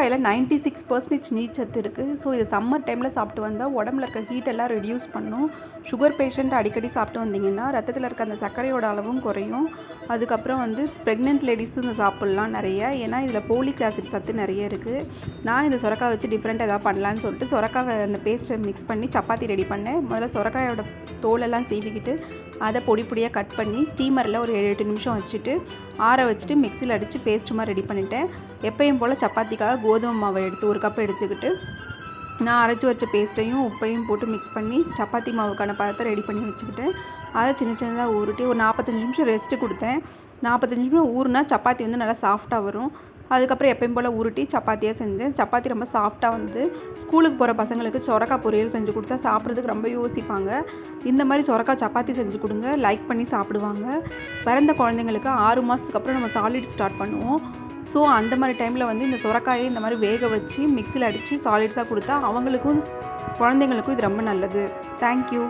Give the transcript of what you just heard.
முருங்கைக்காயில் ninety six percentage நீர்ச்சத்து இருக்குது so இது சம்மர் டைமில் சாப்பிட்டு வந்தால் உடம்புல இருக்க ஹீட்டெல்லாம் ரெடியூஸ் பண்ணும். சுகர் பேஷண்ட் அடிக்கடி சாப்பிட்டு வந்தீங்கன்னா ரத்தத்தில் இருக்க அந்த சர்க்கரையோட அளவும் குறையும். அதுக்கப்புறம் வந்து ப்ரெக்னென்ட் லேடிஸும் இதை சாப்பிட்லாம் நிறைய. ஏன்னா இதில் போலிக் ஆசிட் சத்து நிறைய இருக்குது நான் இந்த சுரக்காய் வச்சு டிஃப்ரெண்ட் எதாவது பண்ணலான்னு சொல்லிட்டு சொரக்காவை அந்த பேஸ்ட்டை மிக்ஸ் பண்ணி சப்பாத்தி ரெடி பண்ணேன். முதல்ல சொரக்காயோட தோலெல்லாம் சீவிக்கிட்டு அதை பொடி பொடியாக கட் பண்ணி ஸ்டீமரில் ஒரு ஏழு எட்டு நிமிஷம் வச்சுட்டு ஆற வச்சுட்டு மிக்சியில் அடித்து பேஸ்ட் மாதிரி ரெடி பண்ணிட்டேன். எப்பயும் போல் சப்பாத்திக்காக கோதுமை மாவை எடுத்து ஒரு கப் எடுத்துக்கிட்டு நான் அரைச்சி வச்ச பேஸ்ட்டையும் உப்பையும் போட்டு மிக்ஸ் பண்ணி சப்பாத்தி மாவுக்கான பழத்தை ரெடி பண்ணி வச்சுக்கிட்டேன். அதை சின்ன சின்னதாக ஊருட்டி ஒரு நாற்பத்தஞ்சு நிமிஷம் ரெஸ்ட்டு கொடுத்தேன். நாற்பத்தஞ்சு நிமிஷம் ஊறுனா சப்பாத்தி வந்து நல்லா சாஃப்டாக வரும். அதுக்கப்புறம் எப்பயும் போல் உருட்டி சப்பாத்தியாக செஞ்சேன். சப்பாத்தி ரொம்ப சாஃப்டாக வந்து ஸ்கூலுக்கு போகிற பசங்களுக்கு சொரக்காய் பொரியல் செஞ்சு கொடுத்தா சாப்பிட்றதுக்கு ரொம்ப யோசிப்பாங்க. இந்த மாதிரி சொரக்காய் சப்பாத்தி செஞ்சு கொடுங்க. லைக் பண்ணி சாப்பிடுவாங்க. பிறந்த குழந்தைங்களுக்கு ஆறு மாதத்துக்கு அப்புறம் நம்ம சாலிட் ஸ்டார்ட் பண்ணுவோம். ஸோ அந்த மாதிரி டைமில் வந்து இந்த சுரக்காயை இந்த மாதிரி வேக வச்சு மிக்சியில் அடித்து சாலிட்ஸாக கொடுத்தா அவங்களுக்கும் குழந்தைங்களுக்கும் இது ரொம்ப நல்லது. தேங்க்யூ